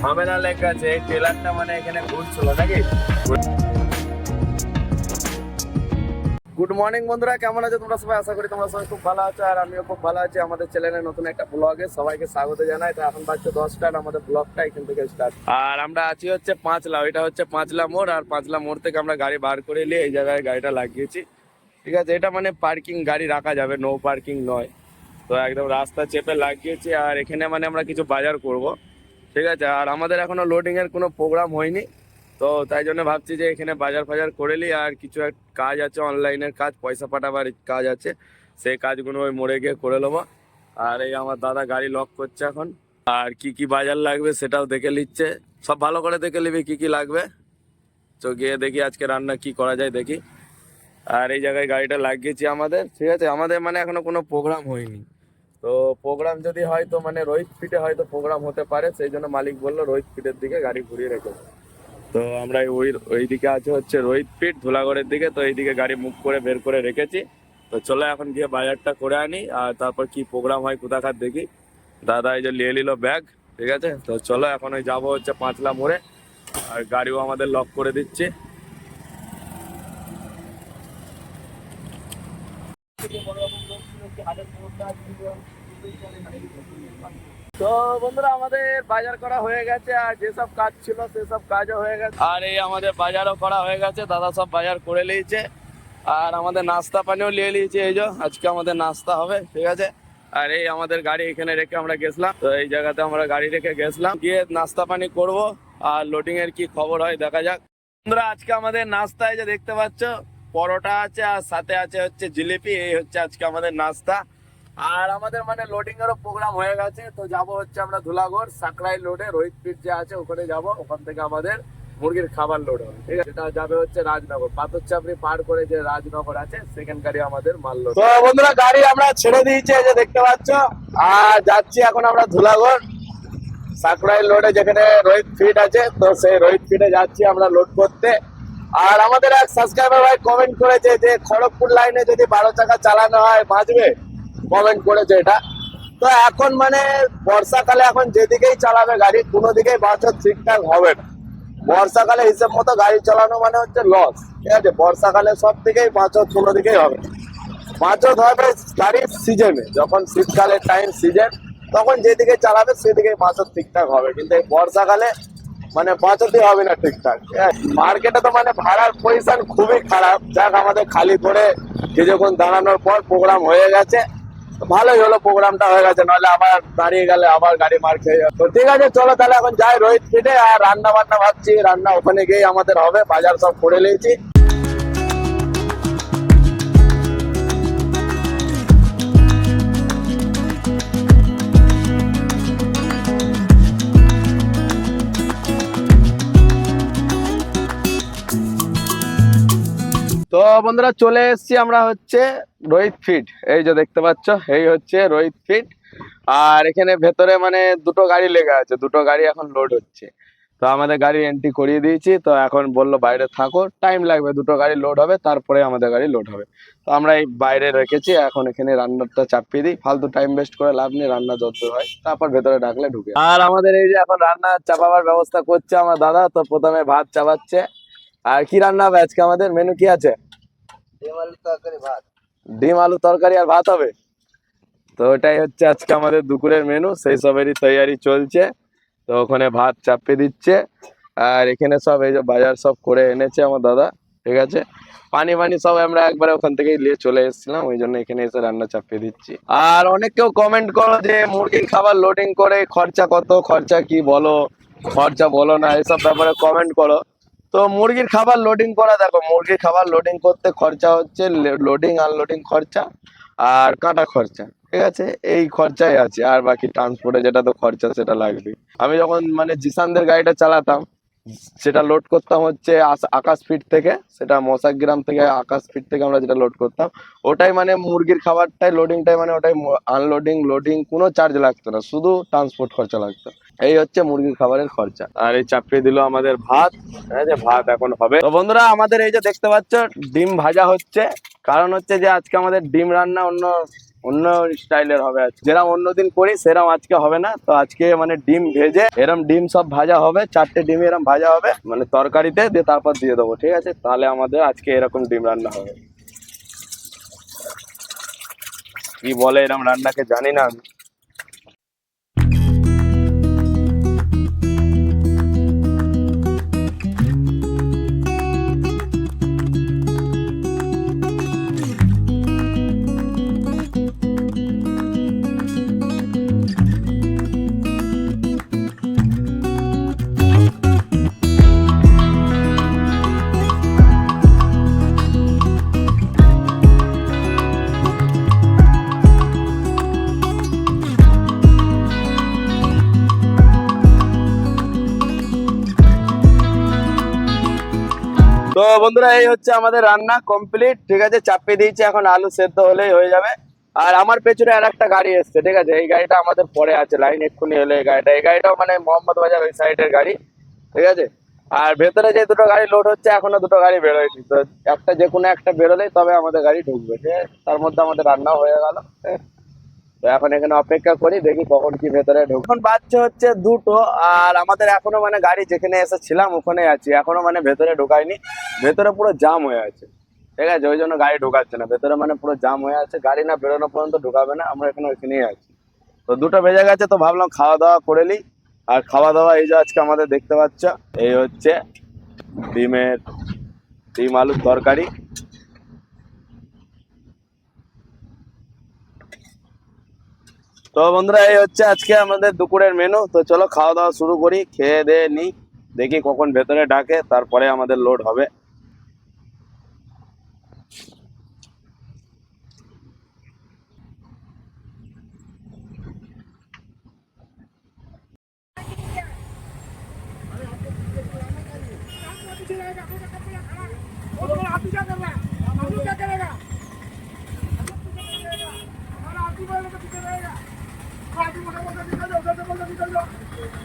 ঝামেলা লেখা আছে ট্রেলারটা মানে এখানে ঘুরছিল নাকি? গুড মর্নিং বন্ধুরা। কেমন আছো? তোমরা সবাই আশা করি তোমরা সবাই খুব ভালো আছো, আর আমিও খুব ভালো আছি আমাদের চ্যানেলে নতুন একটা ব্লগে সবাইকে স্বাগত জানাই। তো এখন বাজছে দশটা, আর আমাদের ব্লগটা এখান থেকে স্টার্ট আর আমরা আছি হচ্ছে পাঁচলা। এটা হচ্ছে পাঁচলা মোড়, আর পাঁচলা মোড় থেকে আমরা গাড়ি বার করে নিয়ে এই জায়গায় গাড়িটা লাগিয়েছি। ঠিক আছে, এটা মানে পার্কিং গাড়ি রাখা যাবে নো পার্কিং নয়। তো একদম রাস্তা চেপে লাগিয়েছি, আর এখানে মানে আমরা কিছু বাজার করব। ঠিক আছে, আর আমাদের এখনও লোডিং এর কোনো প্রোগ্রাম হয়নি। তো তাই জন্য ভাবছি যে এখানে বাজার ফাজার করে নিই, আর কিছু এক কাজ আছে, অনলাইনের কাজ, পয়সা পাঠাবার কাজ আছে, সেই কাজগুলো ওই মোড়ে গিয়ে করে নেব। আর এই আমার দাদা গাড়ি লক করছে এখন, আর কি কি বাজার লাগবে সেটাও দেখে নিচ্ছে। সব ভালো করে দেখে নিবি কি কি লাগবে। তো গিয়ে দেখি আজকে রান্না কি করা যায় দেখি। আর এই জায়গায় গাড়িটা লাগিয়েছি আমাদের, ঠিক আছে? আমাদের মানে এখনও কোনো প্রোগ্রাম হয়নি। তো প্রোগ্রাম যদি হয় তো মানে রোহিত ফিটে হয়তো প্রোগ্রাম হতে পারে, সেই জন্য মালিক বলল রোহিত ফিটের দিকে গাড়ি ঘুরিয়ে রেখেছে তো আমরা ওই ওই দিকে আছে হচ্ছে রোহিত ফিট ধুলাগড়ের দিকে, তো এইদিকে গাড়ি মুখ করে বের করে রেখেছি। তো চলো এখন গিয়ে বাজারটা করে আনি, আর তারপর কি প্রোগ্রাম হয় কোথাকার দেখি। দাদা এই যে নিয়ে নিল ব্যাগ ঠিক আছে? তো চলো এখন ওই যাব হচ্ছে পাঁচলা মোড়ে, আর গাড়িও আমাদের লক করে দিচ্ছে। তো বন্ধুরা, আমাদের বাজার করা হয়ে গেছে, আর যেসব কাজ ছিল সেসব কাজও হয়ে গেছে। আর এই আমাদের বাজারও করা হয়ে গেছে, দাদা সব বাজার করে নিয়েছে। আর আমাদের নাস্তা পানিও নিয়ে নিয়েছে, এই যে, আজকে আমাদের নাস্তা হবে, ঠিক আছে? আর এই আমাদের গাড়ি এখানে রেখে আমরা গেছিলাম, তো এই জায়গাতে আমরা গাড়ি রেখে গেছিলাম। গিয়ে নাস্তা পানি করব, আর লোডিং এর কি খবর হয় দেখা যাক। বন্ধুরা, আজকে আমাদের নাস্তায় যে দেখতে পাচ্ছ, পরোটা আছে, আর সাথে আছে হচ্ছে জিলিপি, এই হচ্ছে আজকে আমাদের নাস্তা। আর আমাদের মানে লোডিং এরও প্রোগ্রাম হয়ে গেছে, তো যাব হচ্ছে আমরা ধুলাগড় সাকরাই লোডে রোহিত পিট যে আছে ওখানে যাব, ওখান থেকে আমাদের মুরগির খাবার লোড হবে, ঠিক আছে? এটা যাবে হচ্ছে রাজনগর পাথর চাপড়ি পার করে যে রাজনগর আছে সেকেন্ড গাড়ি আমাদের মাল লোড তো বন্ধুরা, গাড়ি আমরা ছেড়ে দিয়েছি যে দেখতে পাচ্ছ, আর যাচ্ছি এখন আমরা ধুলাগড় সাকরাই লোডে যেখানে রোহিত ফিট আছে, তো সেই রোহিত ফিটে যাচ্ছি আমরা লোড করতে। আর আমাদের এক সাবস্ক্রাইবার ভাই কমেন্ট করেছে যে খড়গপুর লাইনে যদি বারো চাকা চালানো হয়, বাঁচবে? কমেন্ট করেছে এটা। তো এখন মানে বর্ষাকালে এখন যেদিকেই চালাবে গাড়ি, কোনো দিকেই বাঁচো ঠিকঠাক হবে না। বর্ষাকালে হিসেব মতো গাড়ি চালানো মানে হচ্ছে লস ঠিক আছে? বর্ষাকালে সব দিকেই বাঁচত কোনো দিকেই হবে বাঁচত হবে গাড়ির সিজনে যখন শীতকালের টাইম সিজন তখন যেদিকে চালাবে সেদিকে বাঁচত ঠিকঠাক হবে। কিন্তু বর্ষাকালে মানে বাঁচাতে হবে না ঠিকঠাক মার্কেটে তো মানে ভাড়ার পজিশন খুবই খারাপ। যাক, আমাদের খালি করে কিছুক্ষণ দাঁড়ানোর পর প্রোগ্রাম হয়ে গেছে ভালোই হলো প্রোগ্রামটা হয়ে গেছে, নাহলে আবার দাঁড়িয়ে গেলে আবার গাড়ি মার খেয়ে তো ঠিক আছে, চলো তাহলে এখন যাই রোহিত ফিটে আর রান্না বান্না ভাবছি, রান্না ওখানে গিয়ে আমাদের হবে, বাজার সব করে নিয়েছি। বন্ধুরা চলে এসেছি আমরা হচ্ছে রোহিত ফিট। এই যে দেখতে পাচ্ছ, এই হচ্ছে রোহিত ফিট। আর এখানে ভেতরে মানে দুটো গাড়ি লেগে আছে, দুটো গাড়ি এখন লোড হচ্ছে। তো আমাদের গাড়ি এন্ট্রি করিয়ে দিয়েছি, তো এখন বলল বাইরে থাকো টাইম লাগবে, দুটো গাড়ি লোড হবে, তারপরে আমাদের গাড়ি লোড হবে। তো আমরা এই বাইরে রেখেছি, এখন এখানে রান্নাটা চাপিয়ে দিই, ফালতু টাইম ওয়েস্ট করে লাভ নেই, রান্না যত হয়, তারপর ভেতরে ডাকলে ঢুকে। আর আমাদের এই যে এখন রান্না চাপাবার ব্যবস্থা করছে আমার দাদা, তো প্রথমে ভাত চাপাচ্ছে। আর কি রান্না হবে আজকে আমাদের? মেনু কি আছে? ডিম, আলু তরকারি আর ভাত হবে? তো ওটাই হচ্ছে আজকে আমাদের দুপুরের মেনু সেই সবেরই তৈয়ারি চলছে। তো ওখানে ভাত চাপিয়ে দিচ্ছে। আর এখানে সব এই যে বাজার সব করে এনেছে আমার দাদা, ঠিক আছে? পানি পানি সব আমরা একবারে ওখান থেকেই নিয়ে চলে এসেছিলাম, ওই জন্য এখানে এসে রান্না চাপিয়ে দিচ্ছি। আর অনেক কেউ কমেন্ট করো যে মুরগির খাবার লোডিং করে খরচা কত, খরচা কি বলো, খরচা বলো না, এসব ব্যাপারে কমেন্ট করো। তো মুরগির খাবার লোডিং করা, দেখো মুরগির খাবার লোডিং করতে খরচা হচ্ছে লোডিং আনলোডিং খরচা আর কাটা খরচা, ঠিক আছে? এই খরচাই আছে, আর বাকি ট্রান্সপোর্টে যেটা তো খরচা সেটা লাগবে আমি যখন মানে জিসানদের গাড়িটা চালাতাম সেটা লোড করতাম হচ্ছে আকাশ ফিট থেকে, সেটা মশাগ্রাম থেকে, আকাশ ফিট থেকে আমরা যেটা লোড করতাম, ওটাই মানে মুরগির খাবারটাই লোডিংটাই মানে ওটাই আনলোডিং লোডিং কোনো চার্জ লাগতো না, শুধু ট্রান্সপোর্ট খরচা লাগতো। এই হচ্ছে মুরগির খাবারের খরচা। আর এই চাপিয়ে দিল আমাদের ভাত। হ্যাঁ যে ভাত এখন হবে। তো বন্ধুরা আমাদের এই যে দেখতে পাচ্ছ ডিম ভাজা হচ্ছে। কারণ হচ্ছে যে আজকে আমাদের ডিম রান্না অন্য অন্য স্টাইলের হবে যেরকম অন্যদিন করি সেরকম আজকে হবে না। তো আজকে মানে ডিম ভেজে এরম ডিম সব ভাজা হবে। চারটে ডিম এরম ভাজা হবে। মানে তরকারিতে দিয়ে তারপর দিয়ে দেবো ঠিক আছে? তাহলে আমাদের আজকে এরকম ডিম রান্না হবে। কি বলে এরম রান্নাকে জানি না আমি। তো বন্ধুরা, এই হচ্ছে আমাদের রান্না কমপ্লিট ঠিক আছে? চাপিয়ে দিয়েছি, এখন আলু সেদ্ধ হলেই হয়ে যাবে। আর আমার পেছনে আর একটা গাড়ি এসছে, ঠিক আছে? এই গাড়িটা আমাদের পরে আছে লাইন এক্ষুনি হলে এই গাড়িটা। এই গাড়িটাও মানে মোহাম্মদ বাজার ওই সাইডের গাড়ি, ঠিক আছে? আর ভেতরে যে দুটো গাড়ি লোড হচ্ছে, এখনও দুটো গাড়ি বেরোয়নি। তো একটা যে কোনো একটা বেরোলেই তবে আমাদের গাড়ি ঢুকবে ঠিক তার মধ্যে আমাদের রান্নাও হয়ে গেল তো এখন এখানে অপেক্ষা করি, দেখি কখন কি ভেতরে ঢুক এখন বাচ্চা হচ্ছে দুটো, আর আমাদের এখনও মানে গাড়ি যেখানে এসেছিলাম ওখানে আছি, এখনও মানে ভেতরে ঢোকায়নি ভেতরে পুরো জাম হয়ে আছে, ঠিক আছে? ওই জন্য গাড়ি ঢোকাচ্ছে না, ভেতরে মানে পুরো জাম হয়ে আছে, গাড়ি না বেরোনো পর্যন্ত ঢোকাবে না, আমরা এখানে ওইখানেই আছি। তো দুটো বেজে গেছে, তো ভাবলাম খাওয়া দাওয়া করে নিই, আর খাওয়া দাওয়া এই যে আজকে আমাদের দেখতে পাচ্ছ, এই হচ্ছে ডিমের, ডিম আলুর তরকারি। তো বন্ধুরা, এই হচ্ছে আজকে আমাদের দুপুরের মেনু তো চলো খাওয়া দাওয়া শুরু করি, খেয়ে দেয়ে নিই। দেখি কখন ভেতরে ডাকে, তারপরে আমাদের লোড হবে।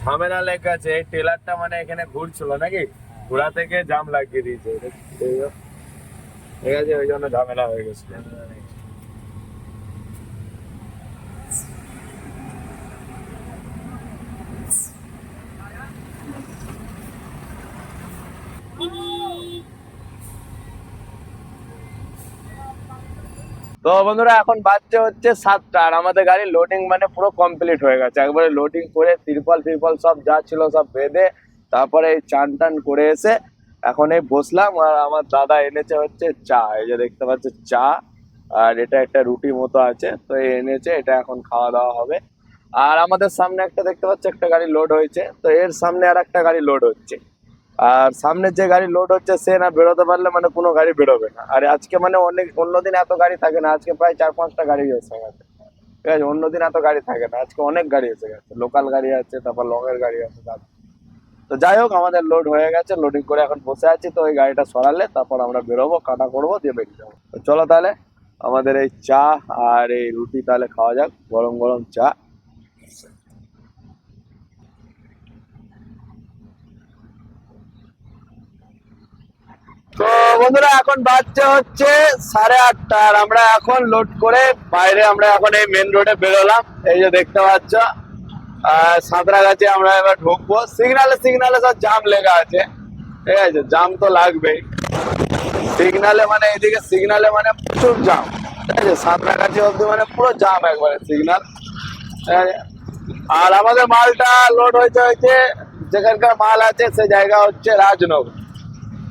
ঝামেলা লেখা আছে টেলারটা মানে এখানে ঘুরছিল নাকি? ঘোড়া থেকে জাম লাগিয়ে দিয়েছে। ঠিক আছে, ওই জন্য ঝামেলা হয়ে গেছিল। তো বন্ধুরা, এখন বাজছে হচ্ছে সাতটা আর আমাদের গাড়ি লোডিং মানে পুরো কমপ্লিট হয়ে গেছে। একবারে লোডিং করে তিরপল ফিরপল সব যা ছিল সব বেঁধে তারপরে এই চান টান করে এসে এখন এই বসলাম আর আমার দাদা এনেছে হচ্ছে চা। এই যে দেখতে পাচ্ছে চা আর এটা একটা রুটি মতো আছে, তো এই এনেছে, এটা এখন খাওয়া দাওয়া হবে। আর আমাদের সামনে একটা দেখতে পাচ্ছি একটা গাড়ি লোড হয়েছে, তো এর সামনে আর একটা গাড়ি লোড হচ্ছে। আর সামনে যে গাড়ি লোড হচ্ছে, সে না বেরোতে পারলে মানে কোনো গাড়ি বেরোবে না। আর আজকে মানে অনেক, অন্যদিন এত গাড়ি থাকে না, আজকে প্রায় চার পাঁচটা গাড়ি এসে গেছে ঠিক আছে, অন্যদিন এত গাড়ি থাকে না, আজকে অনেক গাড়ি এসে গেছে লোকাল গাড়ি আছে, তারপর লংয়ের গাড়ি আছে তো যাই হোক, আমাদের লোড হয়ে গেছে লোডিং করে এখন বসে আছি, তো ওই গাড়িটা সরালে তারপর আমরা বেরোবো, কাটা করব, দিয়ে বেরিয়ে যাব। তো চলো তাহলে, আমাদের এই চা আর এই রুটি তাহলে খাওয়া যাক, গরম গরম চা তো বন্ধুরা, এখন বাচ্চা হচ্ছে সাড়ে আটটা, আর আমরা এখন লোড করে বাইরে আমরা এখন এই মেন রোডে বেরোলাম। এই যে দেখতে পাচ্ছ সাঁতরাগাছি আমরা এবার ঢুকবো। সিগনালে সিগনালে সব জাম লেগে আছে। ঠিক আছে জাম তো লাগবেই। সিগনালে মানে এদিকে সিগনালে মানে প্রচুর জাম ঠিক আছে, সাঁতরাগাছি অব্দি মানে পুরো জাম একবারে সিগনাল আর আমাদের মালটা লোড হয়েছে হয়েছে যেখানকার মাল আছে, সে জায়গা হচ্ছে রাজনগর।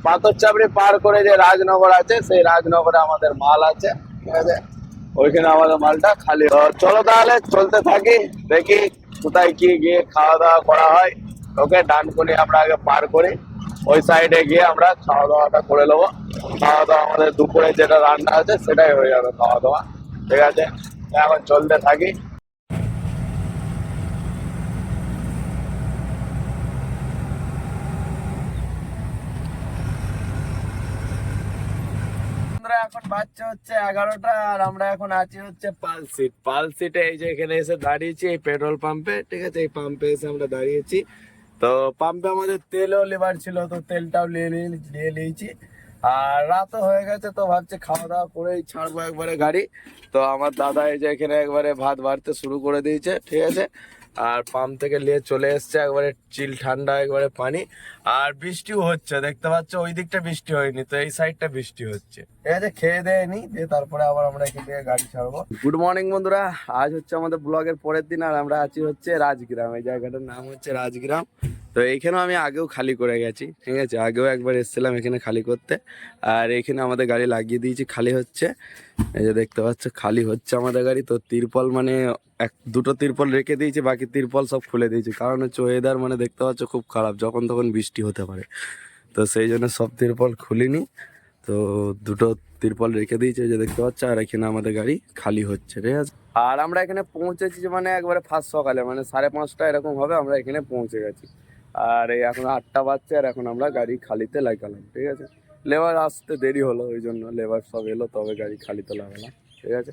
পাথর চাপড়ি পার করে যে রাজনগর আছে, সেই রাজনগরে আমাদের মাল আছে। ঠিক আছে? ওইখানে আমাদের মালটা খালি চলো তাহলে, চলতে থাকি, দেখি কোথায় কি গিয়ে খাওয়া দাওয়া করা হয়। ওকে, ডানকুনি আমরা আগে পার করি। ওই সাইডে গিয়ে আমরা খাওয়া দাওয়াটা করে নেব। খাওয়া দাওয়া আমাদের দুপুরে যেটা রান্না আছে, সেটাই হয়ে যাবে খাওয়া দাওয়া। ঠিক আছে? এখন চলতে থাকি আমরা এখন বাচ্চা হচ্ছে এগারোটা আর আমরা এখন আছি হচ্ছে পাল সিট। পাল সিটে এই যে এখানে এসে দাঁড়িয়েছি এই পেট্রোল পাম্পে, ঠিক আছে? এই পাম্পে এসে আমরা দাঁড়িয়েছি। তো পাম্পে আমাদের তেলও লেবার ছিল, তো তেলটাও নিয়ে- নিয়ে নিয়েছি। আর রাতও হয়ে গেছে, তো ভাবছি খাওয়া দাওয়া করেই ছাড়বো একবারে গাড়ি। তো আমার দাদা এই যে এখানে একবারে ভাত বাড়তে শুরু করে দিয়েছে, ঠিক আছে? আর পাম্প থেকে নিয়ে চলে এসছে একবারে চিল ঠান্ডা, একবারে পানি। আর বৃষ্টিও হচ্ছে, দেখতে পাচ্ছ ওই দিকটা বৃষ্টি হয়নি, তো এই সাইডটা বৃষ্টি হচ্ছে। ঠিক আছে খেয়ে দেয়নি দিয়ে তারপরে আবার আমরা এখান থেকে গাড়ি ছাড়বো। গুড মর্নিং বন্ধুরা। আজ হচ্ছে আমাদের ব্লগের পরের দিন, আর আমরা আছি হচ্ছে রাজগ্রাম। এই জায়গাটার নাম হচ্ছে রাজগ্রাম। তো এইখানেও আমি আগেও খালি করে গেছি, ঠিক আছে? আগেও একবার এসেছিলাম এখানে খালি করতে। আর এখানে আমাদের গাড়ি লাগিয়ে দিয়েছি, খালি হচ্ছে। এই যে দেখতে পাচ্ছ, খালি হচ্ছে আমাদের গাড়ি। তো তিরপল মানে এক, দুটো তিরপল রেখে দিয়েছি, বাকি তিরপল সব খুলে দিয়েছি। কারণ হচ্ছে ওয়েদার মানে দেখতে পাচ্ছ খুব খারাপ, যখন তখন বৃষ্টি হতে পারে। তো সেই জন্য সব তিরপল খুলিনি। তো দুটো তিরপল রেখে দিয়েছি যে দেখতে পাচ্ছ, আর এখানে আমাদের গাড়ি খালি হচ্ছে, ঠিক আছে? আর আমরা এখানে পৌঁছেছি মানে একবারে ফার্স্ট সকালে মানে সাড়ে পাঁচটা এরকম হবে, আমরা এখানে পৌঁছে গেছি। আর এই এখন আটটা বাজছে আর এখন আমরা গাড়ি খালিতে লাগালাম, ঠিক আছে? লেবার আসতে দেরি হলো, ওই জন্য লেবার সব এলো, তবে গাড়ি খালিতে লাগালাম, ঠিক আছে?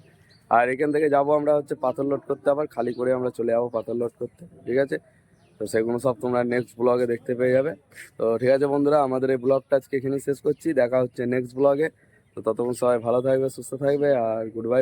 আর এখান থেকে যাব আমরা হচ্ছে পাথর লোড করতে, আবার খালি করে আমরা চলে যাব পাথর লোড করতে, ঠিক আছে? তো সেগুলো সব তোমরা নেক্সট ব্লগে দেখতে পেয়ে যাবে। তো ঠিক আছে বন্ধুরা, আমাদের এই ব্লগটা আজকে এখানে শেষ করছি, দেখা হচ্ছে নেক্সট ব্লগে তো ততক্ষণ সবাই ভালো থাকবে, সুস্থ থাকবে, আর গুড বাই